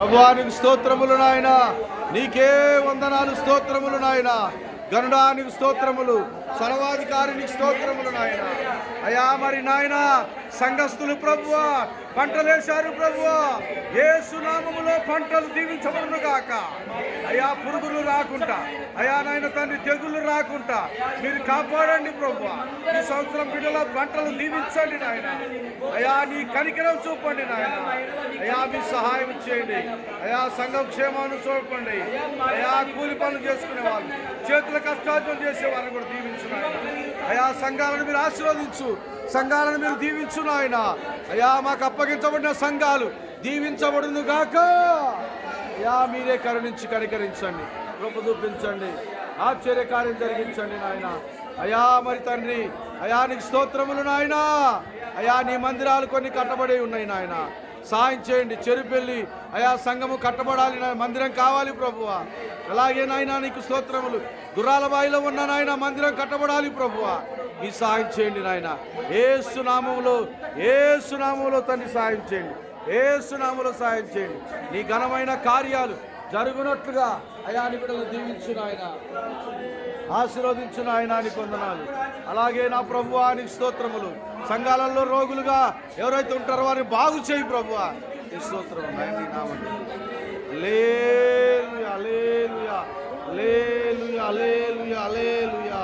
ప్రభువానికి స్తోత్రములు నాయన. నీకే వందనాలు స్తోత్రములు నాయనా. గరుడానికి స్తోత్రములు సర్వాధికారినికి స్తోత్రములు నాయన. అయా మరి నాయన సంఘస్థులు ప్రభువ పంటలేశారు ప్రభువ ఏ సునామములో పంటలు దీవించబడును గాక. అయా పురుగులు రాకుండా అయా నాయన తండ్రి తెగులు రాకుండా మీరు కాపాడండి ప్రభువ. ఈ సంవత్సరం బిడ్డల పంటలు దీవించండి నాయన. అయా నీ కనికరం చూపండి నాయన. అయా మీ సహాయం చేయండి. అయా సంఘం క్షేమాన్ని చూపండి. అయా కూలి పనులు చేసుకునే వాళ్ళు చేతుల కష్టార్జన చేసే కూడా దీవించు అయా సంఘాలను మీరు ఆశీర్వదించు. సంఘాలను మీరు దీవించు నాయన. అయా మాకు అప్పగించబడిన సంఘాలు దీవించబడును గాక. అయా మీరే కరుణించి కనికరించండి. కృప చూపించండి ఆశ్చర్యకార్యం జరిగించండి నాయన. అయా మరి తండ్రి అయా నీకు స్తోత్రములు నాయన. అయా నీ మందిరాలు కొన్ని కట్టబడి ఉన్నాయి నాయన. సాయం చేయండి. చెరుపెళ్ళి అయా సంఘము కట్టబడాలి. నాయన మందిరం కావాలి ప్రభువ. అలాగే నాయన నీకు స్తోత్రములు. గుర్రాల బాయిలో ఉన్న నాయన మందిరం కట్టబడాలి ప్రభువ. ఈ సాయం చేయండి నాయన. ఏ సునామంలో ఏ సునామంలో తండ్రి సాయం చేయండి. ఏ సునామంలో సాయం చేయండి. నీ ఘనమైన కార్యాలు జరుగునట్లుగా అయాని బిడ్డలు దీవించిన ఆయన ఆశీర్వదించిన ఆయన అని పొందనాలు. అలాగే నా ప్రభు అని స్తోత్రములు. సంఘాలలో రోగులుగా ఎవరైతే ఉంటారో వారిని బాగు చేయి ప్రభు ఈ స్తోత్రం నాయన నీ లేలుయా లేలుయా లేలుయా హల్లెలూయా హల్లెలూయా.